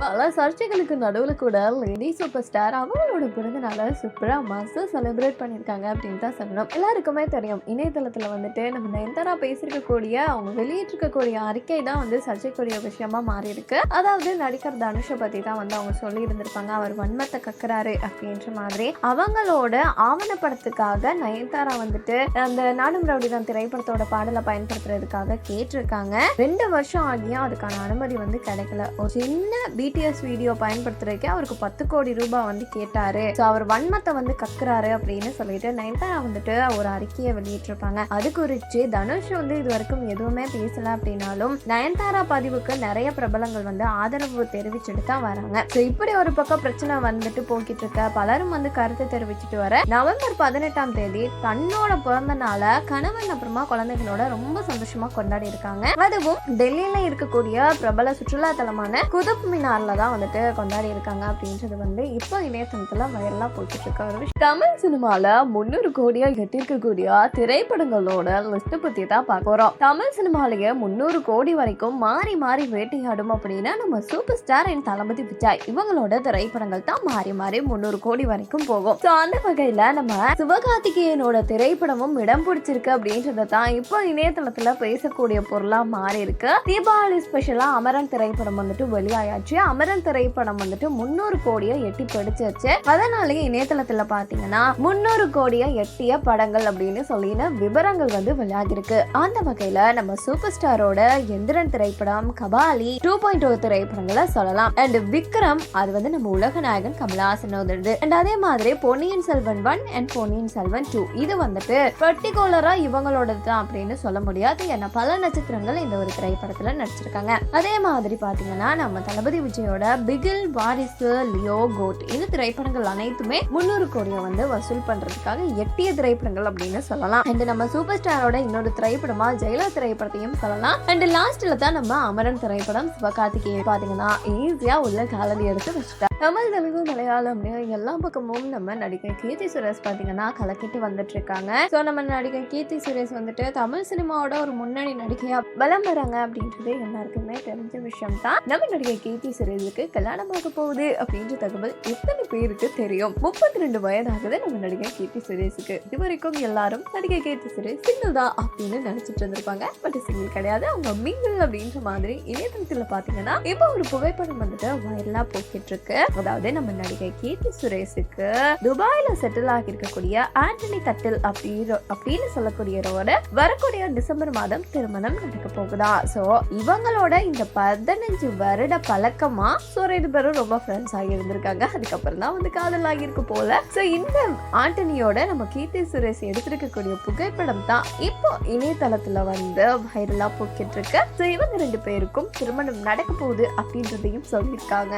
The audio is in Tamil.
பல சர்ச்சைகளுக்கு நடுவில் கூட லேடி சூப்பர் ஸ்டார் அவங்களோட பிறந்த நாளை சூப்பராக மாசு செலிப்ரேட் பண்ணியிருக்காங்க அப்படின்னு தான் சொல்லணும். எல்லாருக்குமே தெரியும். இணையதளத்தில் வந்துட்டு நம்ம நயன்தாரா பேசியிருக்கக்கூடிய அவங்க வெளியிட்டிருக்கக்கூடிய அறிக்கை தான் வந்து சர்ச்சைக்குரிய விஷயமா மாறி இருக்கு அதாவது நடிகர் தனுஷை பற்றி தான் வந்து அவங்க சொல்லி இருந்திருப்பாங்க அவர் வன்மத்தை கக்குறாரு அப்படின்ற மாதிரி. அவங்களோட ஆவணப்படத்துக்காக நயன்தாரா வந்துட்டு அந்த நாடும் ரவுடி தான் திரைப்படத்தோட பாடலை பயன்படுத்துறதுக்காக கேட்டிருக்காங்க. ரெண்டு வருஷம் ஆகியும் அதுக்கான அனுமதி வந்து கிடைக்கல. ஒரு சின்ன பிடிஎஸ் வீடியோ பயன்படுத்துறதுக்கே அவருக்கு பத்து கோடி ரூபாய் வந்து கேட்டாரு. ஸோ அவர் வன்மத்தை வந்து கக்குறாரு அப்படின்னு சொல்லிட்டு நயன்தாரா வந்துட்டு ஒரு அறிக்கையை வெளியிட்டிருப்பாங்க. அது குறித்து தனுஷ் வந்து இது வரைக்கும் எதுவுமே பேசல அப்படின்னாலும் நயன்தாரா பதிவுக்கு நிறைய பிரபலங்கள் வந்து ஆதரவு தெரிவிச்சுட்டு தான் வராங்க. ஸோ இப்படி ஒரு பக்கம் பிரச்சனை வந்துட்டு போக்கிட்டு இருக்க பலரும் வந்து கருத்து தெரிவிச்சுட்டு வர நவம்பர் பதினெட்டாம் தேதி தன்னோட பிறந்த நாள கணவன் அப்புறமா குழந்தைகளோட ரொம்ப சந்தோஷமா கொண்டாடி இருக்காங்க. அதுவும் டெல்லியில இருக்கக்கூடிய பிரபல சுற்றுலா தலமான குதுப் மினார்ல தான் வந்துட்டு கொண்டாடி இருக்காங்க அப்படின்றது வந்து இப்போ இணையதளத்தில் வைரலா போயிட்டு இருக்க ஒரு விஷயம் தமிழ் சினிமாவில் முன்னூறு கோடியாக எட்டிருக்கக்கூடிய திரைப்படங்களோட லிஸ்ட் பற்றி தான் பார்க்க போகிறோம் தமிழ் சினிமாலேயே முந்நூறு கோடி வரைக்கும் மாறி மாறி வேட்டையாடும் அப்படின்னா நம்ம super star and Thalapathy Vijay இவங்களோட திரைப்படங்கள் தான் மாறி மாறி முந்நூறு கோடி வரைக்கும் போகும். ஸோ அந்த வகையில் நம்ம சிவகார்த்திகேயனோட திரைப்படமும் இடம் பிடிச்சிருக்கு அப்படின்றத தான் இப்போ இணையதளத்தில் பேசக்கூடிய பொருளாக மாறி இருக்கு தீபாவளி ஸ்பெஷலாக அமரன் திரைப்படம் வந்துட்டு வெளியாயாச்சு. அமரன் திரைப்படம் வந்துட்டு முன்னூறு கோடியை எட்டி பிடிச்சிருச்சு அதனாலேயே இணையதளத்தில் பார்த்தீங்கன்னா முன்னூறு கோடியை எட்டிய படங்கள் அப்படின்னு சொல்லின விவரங்கள் வந்து வெளியாகிருக்கு. அந்த வகையில் நம்ம சூப்பர் ஸ்டாரோட எந்திரன் திரைப்படம் கபாலி டூ பாயிண்ட் ஓ திரைப்படங்களை சொல்லலாம். அண்ட் விக்ரம் அது வந்து நம்ம உலக நாயகன் கமலஹாசன் வருது அண்ட் அதே மாதிரி Ponniyin Selvan one and Ponniyin Selvan two இது வந்துட்டு பர்டிகுலரா இவங்களோடது தான் அப்படின்னு சொல்ல முடியாது. ஏன்னா பல நட்சத்திரங்கள் இந்த ஒரு திரைப்படத்துல நடிச்சிருக்காங்க. அதே மாதிரி பாத்தீங்கன்னா நம்ம தளபதி விஜய் விஜயோட பிகில் வாரிசு லியோ கோட். இந்த திரைப்படங்கள் அனைத்துமே முன்னூறு கோடியை வந்து வசூல் பண்றதுக்காக எட்டிய திரைப்படங்கள் அப்படின்னு சொல்லலாம். அண்ட் நம்ம சூப்பர் ஸ்டாரோட இன்னொரு திரைப்படமா ஜெயலலிதா திரைப்படத்தையும் சொல்லலாம். அண்ட் லாஸ்ட்ல தான் நம்ம அமரன் திரைப்படம் சிவகார்த்திகேயன். பாத்தீங்கன்னா ஈஸியா உள்ள காலடி எடுத்து வச்சுட்டா தமிழ் தெலுங்கு மலையாளம் எல்லா பக்கமும் நம்ம நடிகை கீர்த்தி சுரேஷ் பார்த்தீங்கன்னா கலக்கிட்டு வந்துட்டு இருக்காங்க ஸோ நம்ம நடிகை கீர்த்தி சுரேஷ் வந்துட்டு தமிழ் சினிமாவோட ஒரு முன்னணி நடிகையா பலம் வராங்க அப்படின்றது எல்லாருக்குமே தெரிஞ்ச விஷயம் தான் நம்ம நடிகை கீர்த்தி சுரேஷுக்கு கல்யாணமாக போகுது அப்படின்ற தகவல் எத்தனை பேருக்கு தெரியும்? முப்பத்தி ரெண்டு வயதாகுது நம்ம நடிகை கீர்த்தி சுரேஷுக்கு. இது வரைக்கும் எல்லாரும் நடிகை கீர்த்தி சுரேஷ் சிங்கிள் தான் அப்படின்னு நினைச்சிட்டு இருந்திருப்பாங்க. பட் சிங்கிள் கிடையாது. அவங்க மிங்கிள் அப்படின்ற மாதிரி இணையதளத்தில் பார்த்தீங்கன்னா இப்போ ஒரு புகைப்படம் வந்துட்டு வைரலா போய்கிட்டு இருக்கு. அதாவது நம்ம நடிகை கீர்த்தி சுரேஷுக்கு துபாயில செட்டில் ஆகி இருக்கக்கூடிய ஆண்டனி தட்டில் அப்படின்னு அப்படின்னு சொல்லக்கூடியவரோட வரக்கூடிய டிசம்பர் மாதம் திருமணம் நடக்க போகுதா? சோ இவங்களோட இந்த பதினஞ்சு வருட பழக்கமா ஸோ ரெண்டு பேரும் ரொம்ப ஃப்ரெண்ட்ஸ் ஆகி இருந்திருக்காங்க. அதுக்கப்புறம் தான் வந்து காதல் ஆகியிருக்கு போல. ஸோ இந்த ஆண்டனியோட நம்ம கீர்த்தி சுரேஷ் எடுத்திருக்கக்கூடிய புகைப்படம் தான் இப்போ இணையதளத்துல வந்து வைரலா போக்கிட்டு இருக்கு. ஸோ இவங்க ரெண்டு பேருக்கும் திருமணம் நடக்க போகுது அப்படின்றதையும் சொல்லியிருக்காங்க.